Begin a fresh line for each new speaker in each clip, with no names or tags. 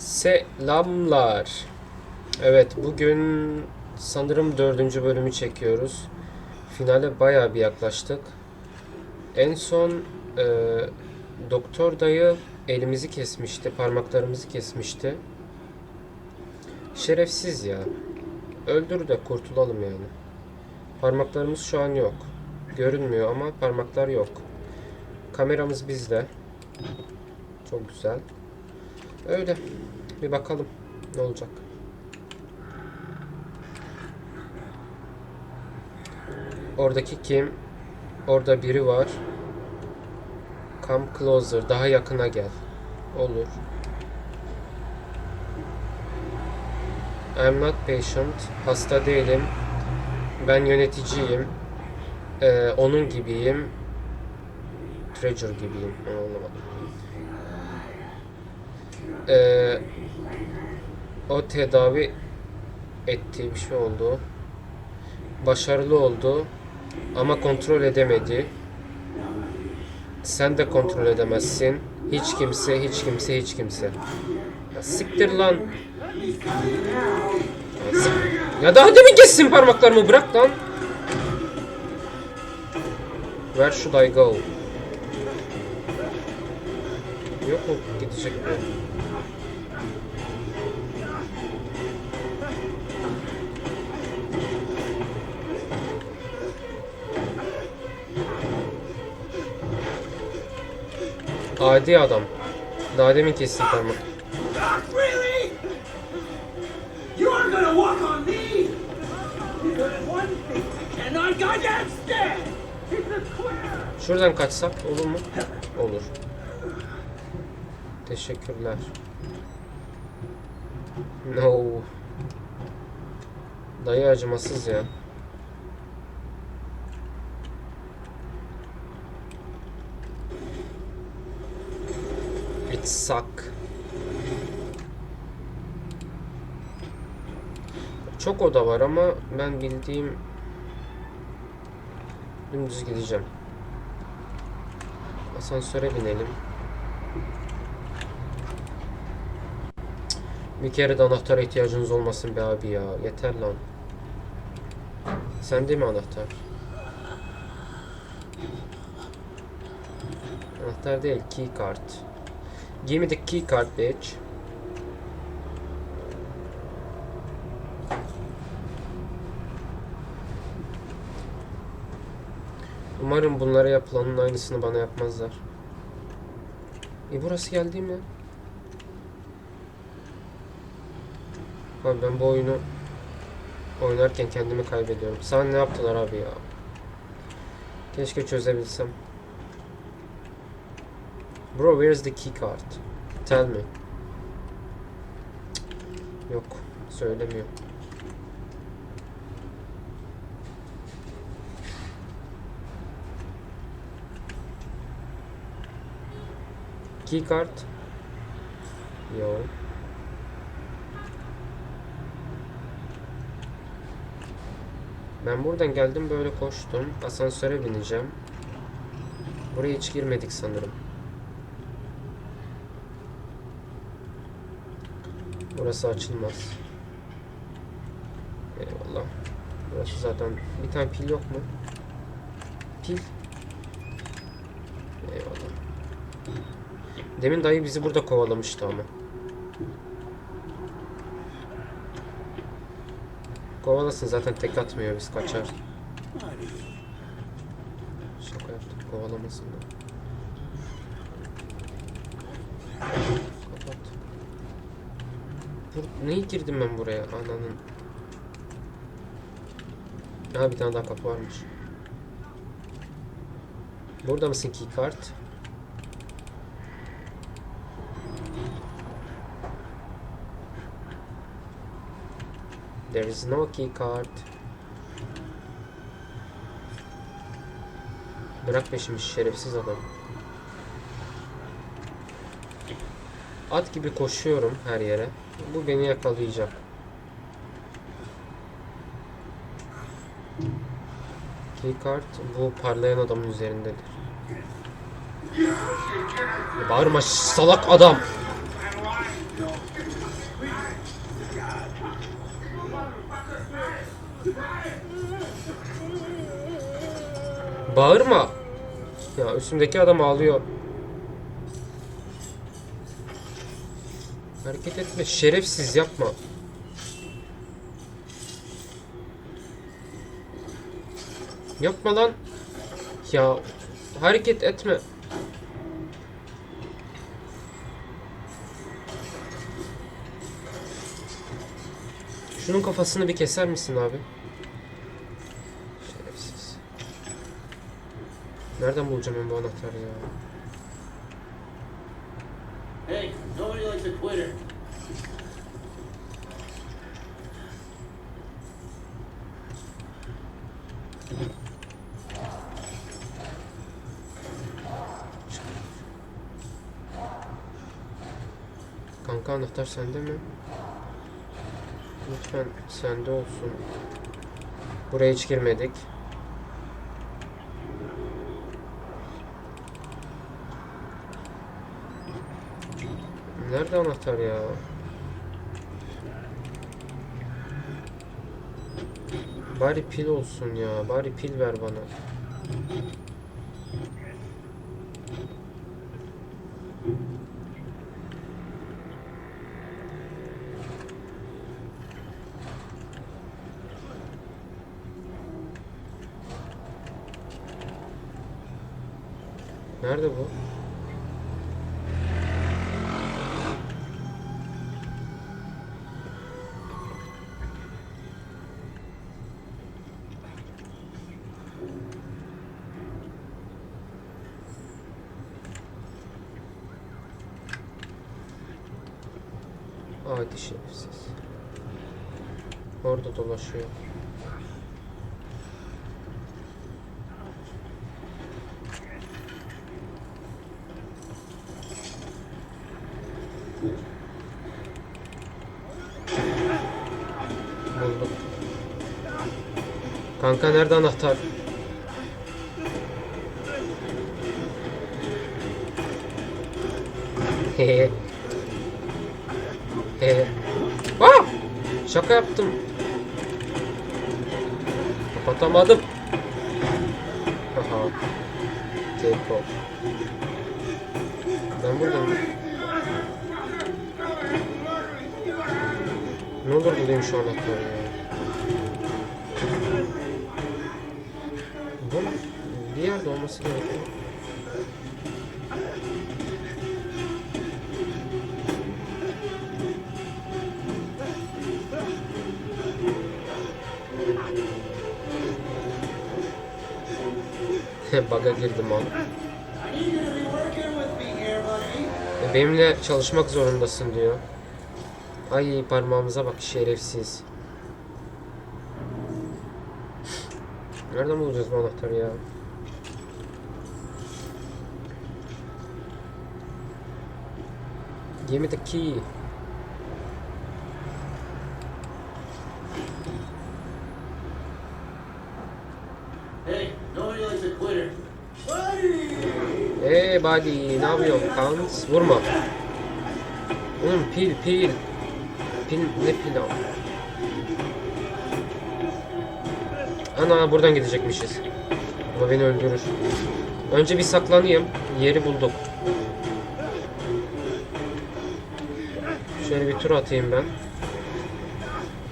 Selamlar. Evet bugün sanırım dördüncü bölümü çekiyoruz. Finale bayağı bir yaklaştık. En son e, doktor dayı elimizi kesmişti, parmaklarımızı kesmişti. Şerefsiz ya. Öldür de kurtulalım yani. Parmaklarımız şu an yok. Görünmüyor ama parmaklar yok. Kameramız bizde. Çok güzel. Öyle. Bir bakalım ne olacak. Oradaki kim? Orada biri var. Come closer. Daha yakına gel. Olur. I'm not patient. Hasta değilim. Ben yöneticiyim. Ee, onun gibiyim. Treasure gibiyim. Anlamadım. Ee, o tedavi ettiği bir şey oldu. Başarılı oldu. Ama kontrol edemedi. Sen de kontrol edemezsin. Hiç kimse, hiç kimse, hiç kimse. Ya siktir lan. Ya daha demin kessin parmaklarımı bırak lan. Where should I go? Yok mu gidecek mi? Adi adam. Daha demin kestim parmak. Şuradan kaçsak olur mu? Olur. Teşekkürler. No. Dayı acımasız ya. It suck. Çok oda var ama ben bildiğim dümdüz gideceğim. Asansöre binelim. Bir kere de anahtara ihtiyacınız olmasın be abi ya. Yeter lan. Sende mi anahtar? Anahtar değil, key card. Give me the key card bitch. Umarım bunlara yapılanın aynısını bana yapmazlar. E burası geldi mi? Abi ben bu oyunu oynarken kendimi kaybediyorum. Sana ne yaptılar abi ya? Keşke çözebilsem. Bro, where's the key card? Tell me. Yok, söylemiyor. Key card. Yo. Ben buradan geldim böyle koştum. Asansöre bineceğim. Buraya hiç girmedik sanırım. Burası açılmaz. Eyvallah. Burası zaten bir tane pil yok mu? Pil. Eyvallah. Demin dayı bizi burada kovalamıştı ama. Kovalasın zaten tek atmıyor biz kaçar. Şaka yaptık kovalamasın da. Kapat. Bur Neyi girdim ben buraya ananın? Ha bir tane daha kapı varmış. Burada mısın keycard? There is no key card. Bırak peşimi şerefsiz adam. At gibi koşuyorum her yere. Bu beni yakalayacak. Key card bu parlayan adamın üzerindedir. Bağırma salak adam. Bağırma. Ya üstümdeki adam ağlıyor. Hareket etme. Şerefsiz yapma. Yapma lan. Ya hareket etme. Şunun kafasını bir keser misin abi? Şerefsiz. Nereden bulacağım ben bu anahtarı ya?
Hey, nobody likes a quitter.
Kanka anahtar sende mi? Lütfen sende olsun. Buraya hiç girmedik. Nerede anahtar ya? Bari pil olsun ya. Bari pil ver bana. Nerede bu? Adi şerefsiz. Orada dolaşıyor. Buldum. Kanka nerede anahtar? Hehe. Şaka yaptım. Kapatamadım. Aha. Take off. Ben buradayım. Ne olur bulayım şu anahtarı ya. Bu bir yerde olması gerekiyor.
Here, buddy.
E, Benimle çalışmak zorundasın diyor. Ay parmağımıza bak şerefsiz. Nereden bulacağız bu anahtarı ya? Give me the key.
Hey, nobody likes a quitter. Buddy!
Eee buddy ne yapıyorsun Kans? Vurma. Oğlum pil pil. Pil ne pil o? Ana buradan gidecekmişiz. Ama beni öldürür. Önce bir saklanayım. Yeri bulduk. Şöyle bir tur atayım ben.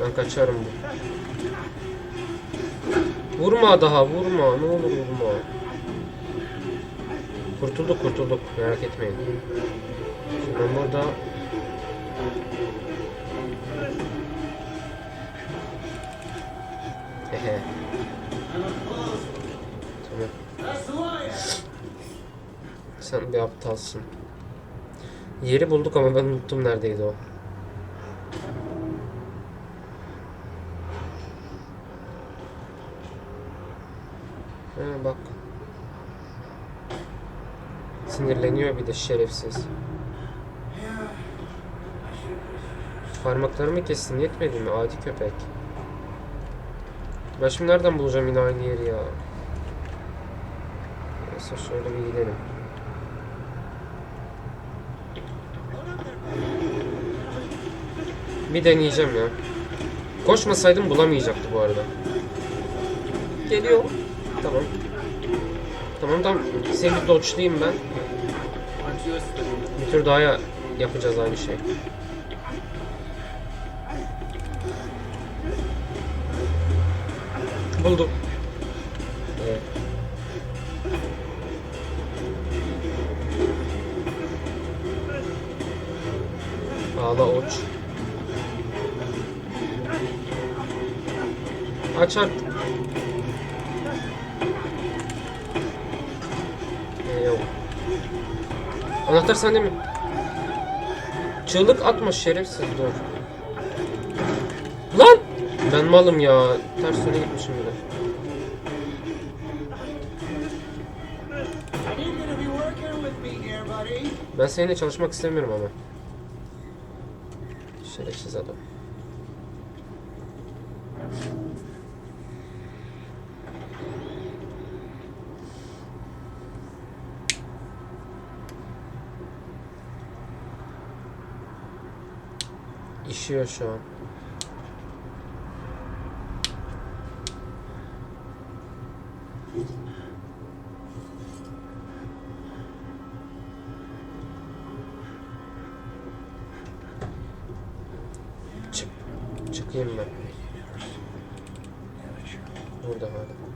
Ben kaçarım. Vurma daha vurma. Ne olur vurma. Kurtulduk kurtulduk. Merak etmeyin. Şimdi ben burada Hehe. Tamam. Sen bir aptalsın. Yeri bulduk ama ben unuttum neredeydi o. He bak. Sinirleniyor bir de şerefsiz. Parmaklarımı kestin yetmedi mi adi köpek? Ben şimdi nereden bulacağım yine aynı yeri ya? Neyse şöyle bir gidelim. Bir deneyeceğim ya. Koşmasaydım bulamayacaktı bu arada. Geliyor. Tamam. Tamam tamam. Seni dodge'layayım ben. Bir tur daha ya- yapacağız aynı şey. Buldum. Evet. Ağla uç. Aç. Anahtar sende mi? Çığlık atma şerefsiz dur. Lan! Ben malım ya. Ters yöne gitmişim bile. Ben seninle çalışmak istemiyorum ama. Şerefsiz adam. İşiyor şu an. Çık. Çıkayım ben. Burada hala.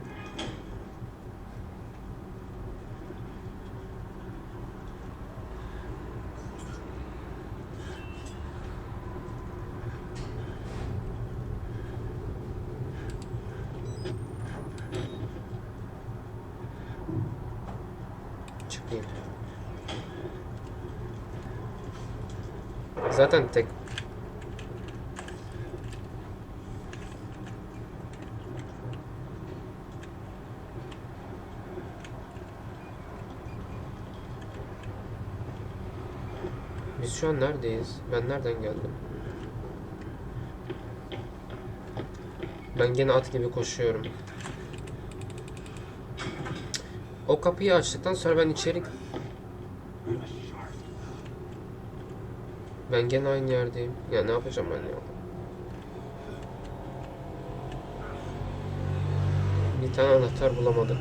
Çıkayım. Zaten tek Biz şu an neredeyiz? Ben nereden geldim? Ben gene at gibi koşuyorum. O kapıyı açtıktan sonra ben içeri... Ben gene aynı yerdeyim. Ya ne yapacağım ben ya? Bir tane anahtar bulamadık.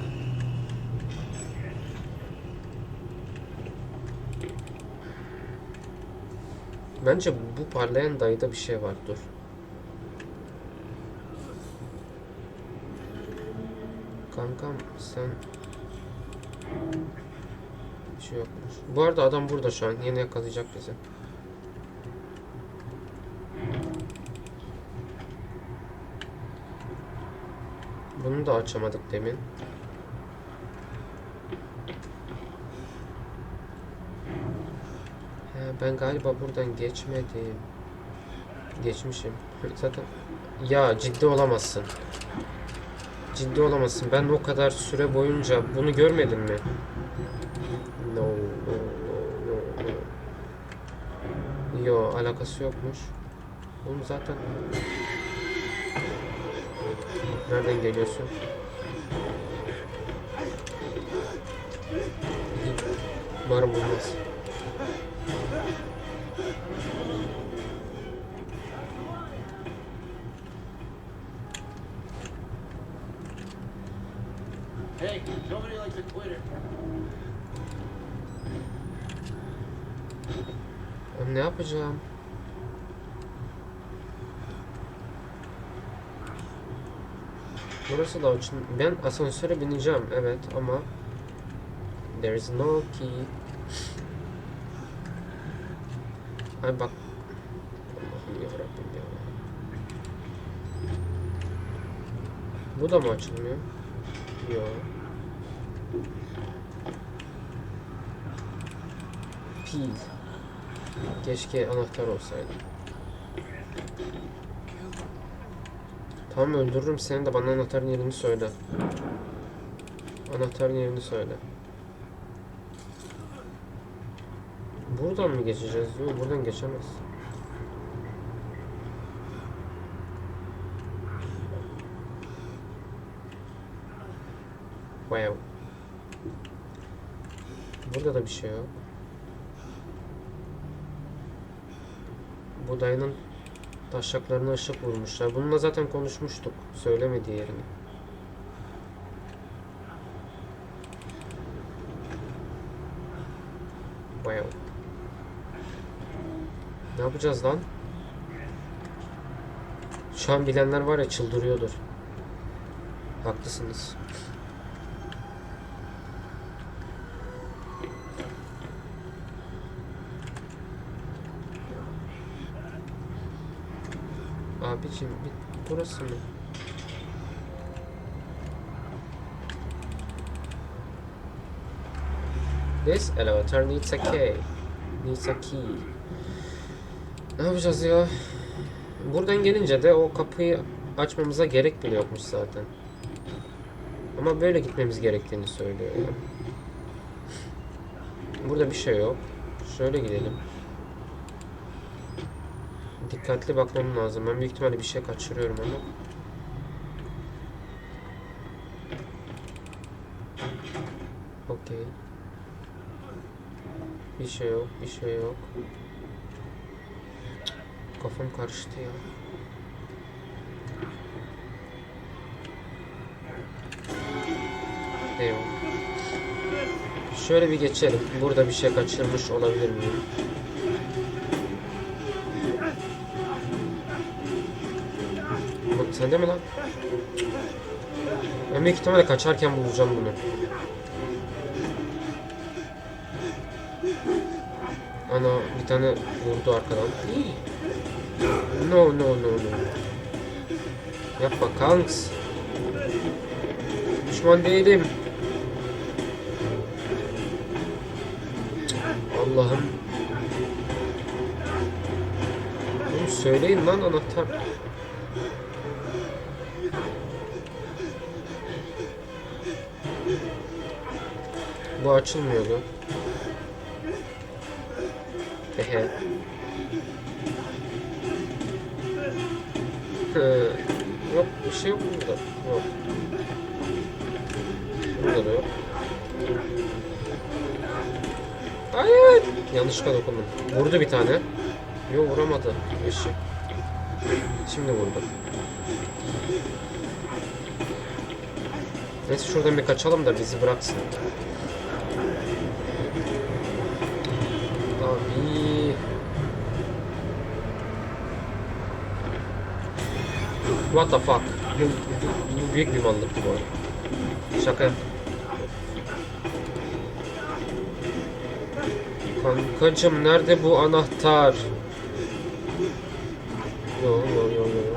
Bence bu parlayan dayıda bir şey var. Dur. Kankam sen bir şey yokmuş. Bu arada adam burada şu an. Yine yakalayacak bizi. Bunu da açamadık demin. He, ben galiba buradan geçmedim. Geçmişim. Zaten ya ciddi olamazsın. Ciddi olamazsın. Ben o kadar süre boyunca bunu görmedim mi? No, no, no, no. Yo, alakası yokmuş. Oğlum zaten... Nereden geliyorsun? Umarım bulmaz.
Hey, nobody likes a quitter.
Ne yapacağım? Burası da açın. Ben asansöre bineceğim evet ama there is no key. Ay bak. Allah'ım yarabbim ya. Bu da mı açılmıyor? Yok. Pil. Keşke anahtar olsaydı. Tamam öldürürüm seni de bana anahtarın yerini söyle. Anahtarın yerini söyle. Buradan mı geçeceğiz? Yok buradan geçemez. Wow. Burada da bir şey yok. Bu dayının Taşaklarına ışık vurmuşlar. Bununla zaten konuşmuştuk. Söylemediği yerini. Wow. Ne yapacağız lan? Şu an bilenler var ya çıldırıyordur. Haklısınız. Bir burası mı? This elevator needs a key. Needs a key. Ne yapacağız ya? Buradan gelince de o kapıyı açmamıza gerek bile yokmuş zaten. Ama böyle gitmemiz gerektiğini söylüyor ya. Burada bir şey yok. Şöyle gidelim. Dikkatli bakmam lazım. Ben büyük ihtimalle bir şey kaçırıyorum ama. Okey. Bir şey yok, bir şey yok. Kafam karıştı ya. Eyvallah. Şöyle bir geçelim. Burada bir şey kaçırmış olabilir miyim? Sende mi lan? Ben büyük ihtimalle kaçarken bulacağım bunu. Ana bir tane vurdu arkadan. No no no no. Yapma kanks. Düşman değilim. Allah'ım. Söyleyin lan anahtar. Bu açılmıyordu. Ehe. Hı, yok bir şey yok burada. Yok. Burada da yok. Hayır. Yanlışlıkla dokundum. Vurdu bir tane. Yok vuramadı. Eşi. Şimdi vurdu. Neyse şuradan bir kaçalım da bizi bıraksın. What the fuck? Bu, büyük bir mallıktı bu arada. Şaka. Kankacım nerede bu anahtar? Yo yo yo yo.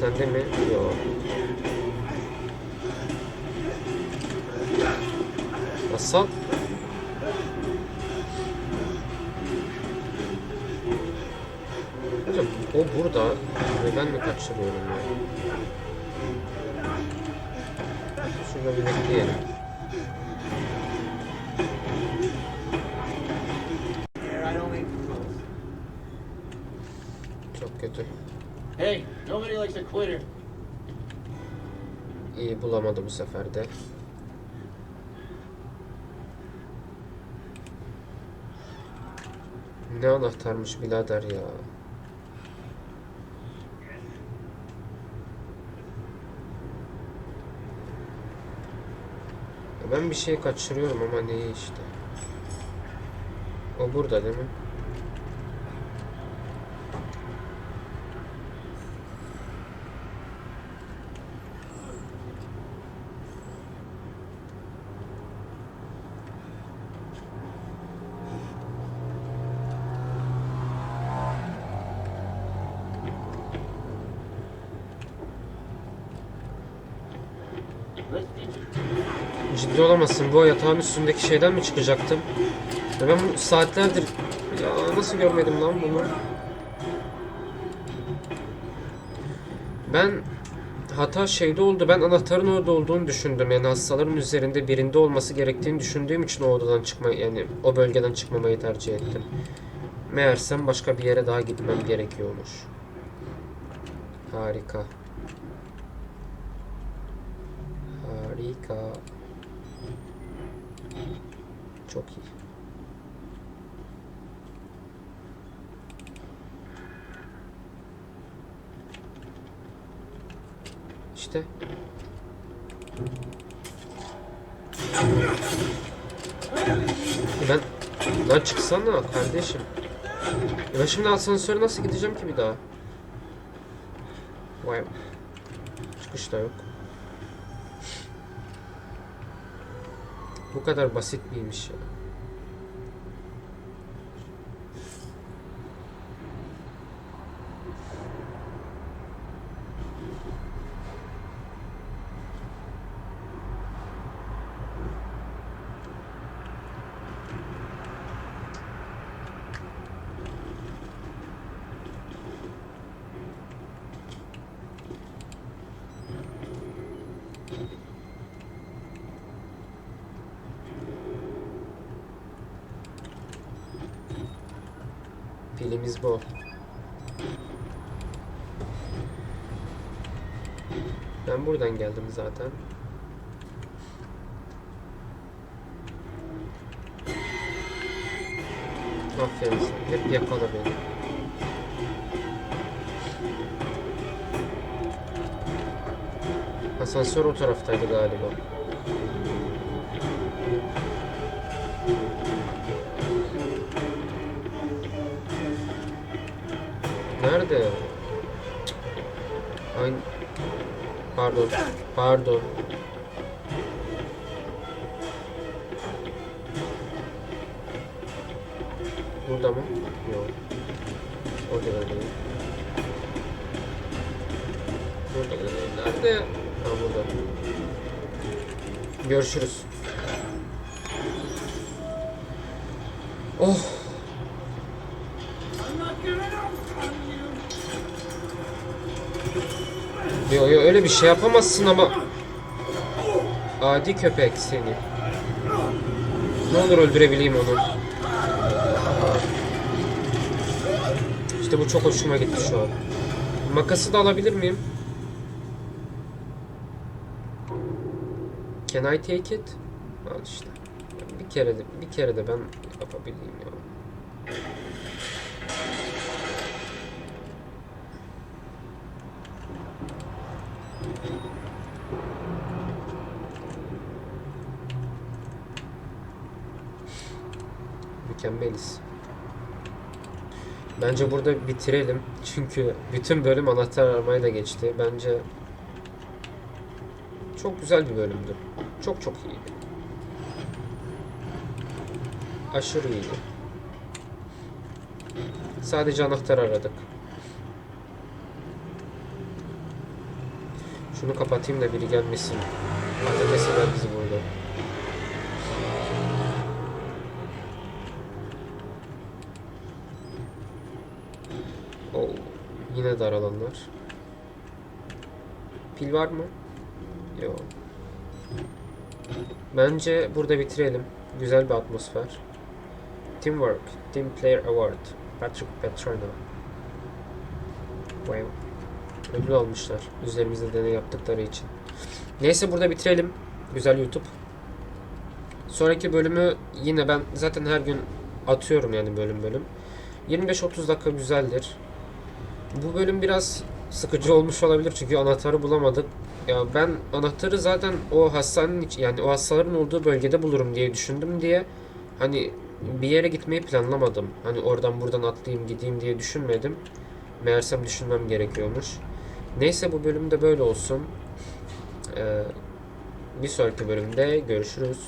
Sende mi? Yo. Nasıl? O burada ve ben mi kaçırıyorum ya? Şurada bir bekleyelim. Çok kötü.
Hey, nobody likes a quitter.
İyi bulamadı bu sefer de. Ne anahtarmış birader ya. Ben bir şey kaçırıyorum ama neyi işte. O burada değil mi? Ciddi olamazsın. Bu yatağın üstündeki şeyden mi çıkacaktım? Ya ben saatlerdir... Ya nasıl görmedim lan bunu? Ben hata şeyde oldu. Ben anahtarın orada olduğunu düşündüm. Yani hastaların üzerinde birinde olması gerektiğini düşündüğüm için o odadan çıkma yani o bölgeden çıkmamayı tercih ettim. Meğersem başka bir yere daha gitmem gerekiyormuş. Harika. Harika. Çok iyi. İşte. Ben Lan çıksana kardeşim. Ben şimdi asansöre nasıl gideceğim ki bir daha? Vay. Çıkış da yok. Bu kadar basit miymiş ya? Bu. Ben buradan geldim zaten. Aferin sana. Hep yakala beni. Asansör o taraftaydı galiba. Nerede? Ay. Pardon. Pardon. Burada mı? Yok. Orada da değil. Burada da değil. Nerede? Ha burada. Görüşürüz. Oh. Yo yo öyle bir şey yapamazsın ama. Adi köpek seni. Ne olur öldürebileyim onu. İşte bu çok hoşuma gitti şu an. Makası da alabilir miyim? Can I take it? Al işte. Bir kere de bir kere de ben yapabileyim ya. Mükemmeliz. Bence burada bitirelim. Çünkü bütün bölüm anahtar aramayla geçti. Bence çok güzel bir bölümdü. Çok çok iyiydi. Aşırı iyiydi. Sadece anahtar aradık. Şunu kapatayım da biri gelmesin. Patatesler bizi burada. Oo, yine alanlar. Pil var mı? Yok. Bence burada bitirelim. Güzel bir atmosfer. Teamwork, Team Player Award. Patrick Petrano. Wow. Ödül almışlar. Üzerimizde deney yaptıkları için. Neyse burada bitirelim. Güzel YouTube. Sonraki bölümü yine ben zaten her gün atıyorum yani bölüm bölüm. 25-30 dakika güzeldir. Bu bölüm biraz sıkıcı olmuş olabilir çünkü anahtarı bulamadık. Ya ben anahtarı zaten o hastanenin yani o hastaların olduğu bölgede bulurum diye düşündüm diye hani bir yere gitmeyi planlamadım. Hani oradan buradan atlayayım gideyim diye düşünmedim. Meğersem düşünmem gerekiyormuş. Neyse bu bölümde böyle olsun. Ee, bir sonraki bölümde görüşürüz.